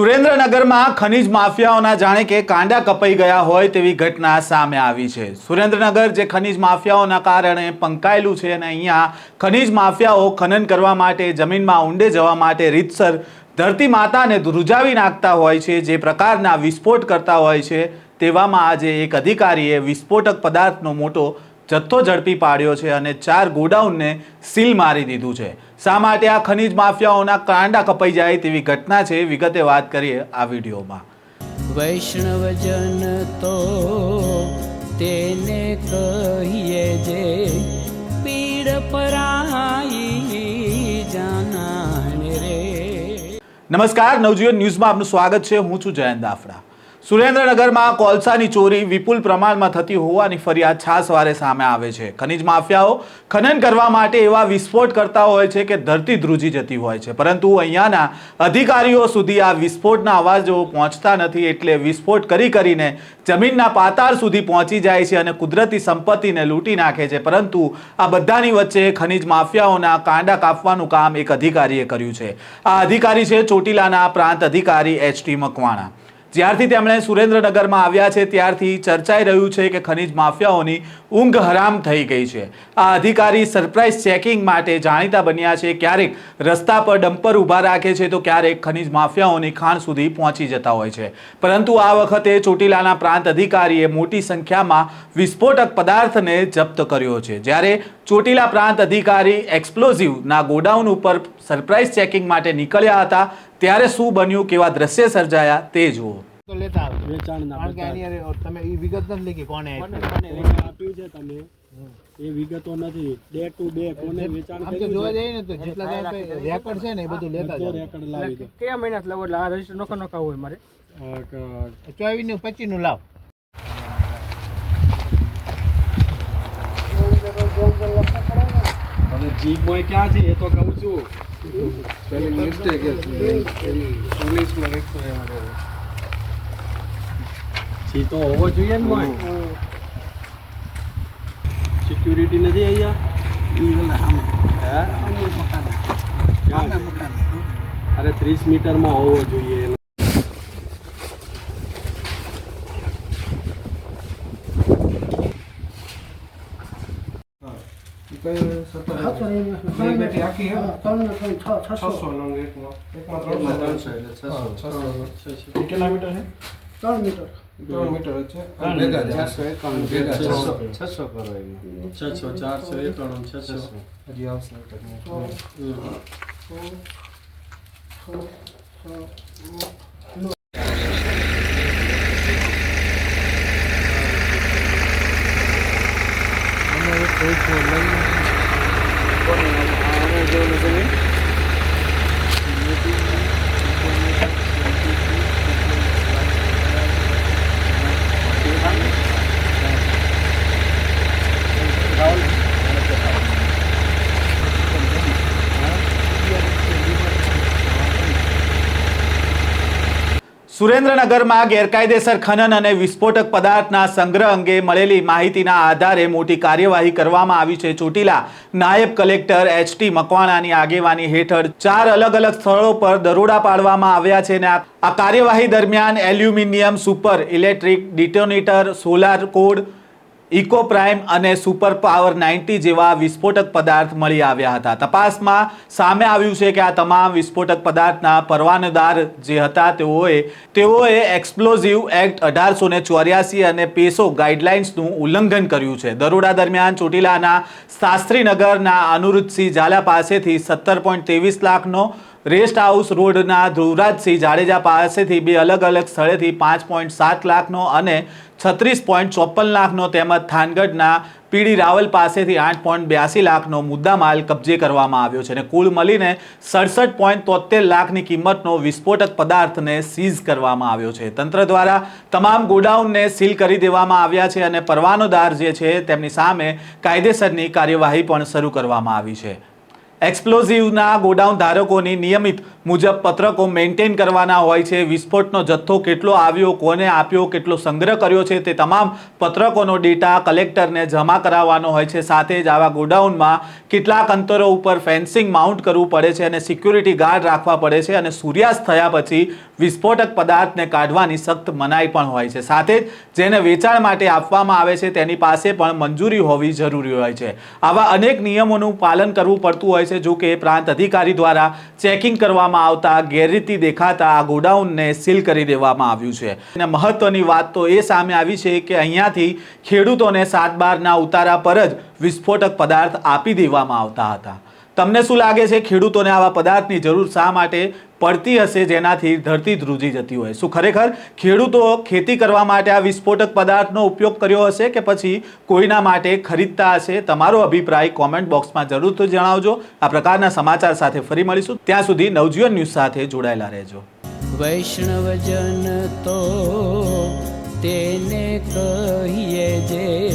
સુરેન્દ્રનગરમાં ખનીજ માફિયાઓના જાણે કે કાંડા કપાઈ ગયા હોય તેવી ઘટના સામે આવી છે. સુરેન્દ્રનગર, જે ખનીજ માફિયાઓના કારણે પંકાયેલું છે અને અહીંયા ખનીજ માફિયાઓ ખનન કરવા માટે જમીનમાં ઊંડે જવા માટે રીતસર ધરતી માતાને ધ્રુજાવી નાખતા હોય છે, જે પ્રકારના વિસ્ફોટ કરતા હોય છે, તેવામાં આજે એક અધિકારીએ વિસ્ફોટક પદાર્થનો મોટો જથ્થો ઝડપી પાડ્યો છે અને ચાર ગોડાઉનને સીલ મારી દીધું છે. શા માટે આ ખનીજ માફિયાઓના કાંડા કપાઈ જાય તેવી ઘટના છે? વિગતે વાત કરીએ આ વિડીયોમાં. વૈષ્ણવજન તો તેને કહીએ જે પીડ પરાઈ જાનાને રે. નમસ્કાર નવજીવન ન્યૂઝમાં આપનું સ્વાગત છે. હું છું જયંત દાફડા. સુરેન્દ્રનગરમાં કોલસાની ચોરી વિપુલ પ્રમાણમાં થતી હોવાની ફરિયાદ છાસવારે સામે આવે છે. ખનીજ માફિયાઓ ખનન કરવા માટે એવા વિસ્ફોટ કરતા હોય છે કે ધરતી ધ્રુજી જતી હોય છે. પરંતુ અહીંયાના અધિકારીઓ સુધી આ વિસ્ફોટના અવાજો પહોંચતા નથી એટલે વિસ્ફોટ કરી કરીને જમીનના પાતાળ સુધી પહોંચી જાય છે અને કુદરતી સંપત્તિને લૂંટી નાખે છે. પરંતુ આ બધાની વચ્ચે ખનીજ માફિયાઓના કાંડા કાપવાનું કામ એક અધિકારીએ કર્યું છે. આ અધિકારી છે ચોટીલાના પ્રાંત અધિકારી એચ ટી મકવાણા. જ્યારથી તેમણે સુરેન્દ્રનગરમાં આવ્યા છે, ત્યારથી ચર્ચાઈ રહ્યું છે કે ખનીજ માફિયાઓની ઊંઘ હરામ થઈ ગઈ છે. આ અધિકારી સરપ્રાઇઝ ચેકિંગ માટે જાણીતા બન્યા છે, ક્યારેક રસ્તા પર ડમ્પર ઊભા રાખે છે તો ક્યારેક ખનીજ માફિયાઓની ખાણ સુધી પહોંચી જતા હોય છે. પરંતુ આ વખતે ચોટીલાના પ્રાંત અધિકારીએ મોટી સંખ્યામાં વિસ્ફોટક પદાર્થને જપ્ત કર્યો છે. જ્યારે ચોટીલા પ્રાંત અધિકારી એક્સપ્લોઝિવના ગોડાઉન ઉપર સરપ્રાઇઝ ચેકિંગ માટે નીકળ્યા હતા. ત્યારે શું બન્યું કેવા દ્રશ્ય સર્જાયા તે જુઓ. તો લેતા આવજો આની હારે તમે એ વિગત નથી લીધી કોને કોને આપ્યું. વેચાણ આપ્યું છે તમે? એ વિગતો નથી. બે ટુ બે કોને વેચાણ આમ તો જોવા જઈએ ને તો જેટલા રેકોર્ડ છે ને એ બધું લેતા જાઓ. રેકર્ડ લાવી દો. કયા મહિના લાવો? એટલે આ રજિસ્ટર નોખા નોખા હોય મારે. ચોવીસનું પચીસનું લાવ. બોય ક્યાં છે એ તો કહું છું. જી તો હોવો જોઈએ ને સિક્યુરિટી નથી અહીંયા? હે? અરે ત્રીસ મીટરમાં હોવો જોઈએ. એનો. કેટલા મીટર છે? ત્રણ મીટર. છે. ભેગા જ હશે. ભેગા છસો. હશે. છસો ચારસો એકાણું છસો. હજી આવશે એટલે. સુરેન્દ્રનગરમાં ગેરકાયદેસર ખનન અને વિસ્ફોટક પદાર્થના સંગ્રહ અંગે મળેલી માહિતીના આધારે મોટી કાર્યવાહી કરવામાં આવી છે. ચોટીલા નાયબ કલેક્ટર એચટી મકવાણાની આગેવાની હેઠળ ચાર અલગ અલગ સ્થળો પર દરોડા પાડવામાં આવ્યા છે અને આ કાર્યવાહી દરમિયાન aluminium super electric detonator, solar code eco prime અને સુપર પાવર નાઇન્ટી જેવા વિસ્ફોટક પદાર્થ મળી આવ્યા હતા. તપાસમાં સામે આવ્યું છે કે આ તમામ વિસ્ફોટક પદાર્થના પરવાનેદાર જે હતા તેઓએ તેઓએ એક્સપ્લોઝિવ એક્ટ અઢારસો ને ચોર્યાસી અને પેસો ગાઈડલાઇન્સનું ઉલ્લંઘન કર્યું છે. દરોડા દરમિયાન ચોટીલાના શાસ્ત્રીનગરના અનુરુદ્ધસિંહ ઝાલા પાસેથી સત્તર પોઈન્ટ ત્રેવીસ લાખનો રેસ્ટ હાઉસ રોડના ધ્રુવરાજસિંહ જાડેજા પાસેથી બે અલગ અલગ સ્થળેથી પાંચ પોઈન્ટ સાત લાખનો અને છત્રીસ પોઈન્ટ ચોપન લાખનો તેમજ થાનગઢના પીડી રાવલ પાસેથી આઠ પોઈન્ટ બ્યાસી લાખનો મુદ્દામાલ કબજે કરવામાં આવ્યો છે અને કુલ મળીને સડસઠ પોઈન્ટ તોતેર લાખની કિંમતનો વિસ્ફોટક પદાર્થને સીઝ કરવામાં આવ્યો છે. તંત્ર દ્વારા તમામ ગોડાઉનને સીલ કરી દેવામાં આવ્યા છે અને પરવાનોદાર જે છે તેમની સામે કાયદેસરની કાર્યવાહી પણ શરૂ કરવામાં આવી છે. એક્સપ્લોઝિવના ગોડાઉન ધારકોની નિયમિત મુજબ પત્રકો મેન્ટેન કરવાના હોય છે. વિસ્ફોટનો જથ્થો કેટલો આવ્યો, કોને આપ્યો, કેટલો સંગ્રહ કર્યો છે તે તમામ પત્રકોનો ડેટા કલેક્ટરને જમા કરાવવાનો હોય છે. સાથે જ આવા ગોડાઉનમાં કેટલાક અંતરો ઉપર ફેન્સિંગ માઉન્ટ કરવું પડે છે અને સિક્યુરિટી ગાર્ડ રાખવા પડે છે અને સૂર્યાસ્ત થયા પછી વિસ્ફોટક પદાર્થને કાઢવાની સખ્ત મનાઈ પણ હોય છે. સાથે જ જેને વેચાણ માટે આપવામાં આવે છે તેની પાસે પણ મંજૂરી હોવી જરૂરી હોય છે. આવા અનેક નિયમોનું પાલન કરવું પડતું હોય છે. જો કે પ્રાંત અધિકારી દ્વારા ચેકિંગ કરવામાં આવતા ગેરરીતિ દેખાતા આ ગોડાઉનને સીલ કરી દેવામાં આવ્યું છે. અને મહત્વની વાત તો એ સામે આવી છે કે અહીંયાથી ખેડૂતોને સાત બારના ઉતારા પર જ વિસ્ફોટક પદાર્થ આપી દેવામાં આવતા હતા. તમને શું લાગે છે? ખેડૂતોને આવા પદાર્થની જરૂર શા માટે પડતી હશે? જેનાથી ધરતી ધ્રુજી જતી હોય. શું ખરેખર ખેડૂતો ખેતી કરવા માટે આ વિસ્ફોટક પદાર્થનો ઉપયોગ કર્યો હશે કે પછી કોઈના માટે ખરીદતા હશે? તમારો અભિપ્રાય કોમેન્ટ બોક્સમાં જરૂરથી જણાવજો. આ પ્રકારના સમાચાર સાથે ફરી મળીશું. ત્યાં સુધી નવજીવન ન્યૂઝ સાથે જોડાયેલા રહેજો. વૈષ્ણવજન તો તેને કહીએ જે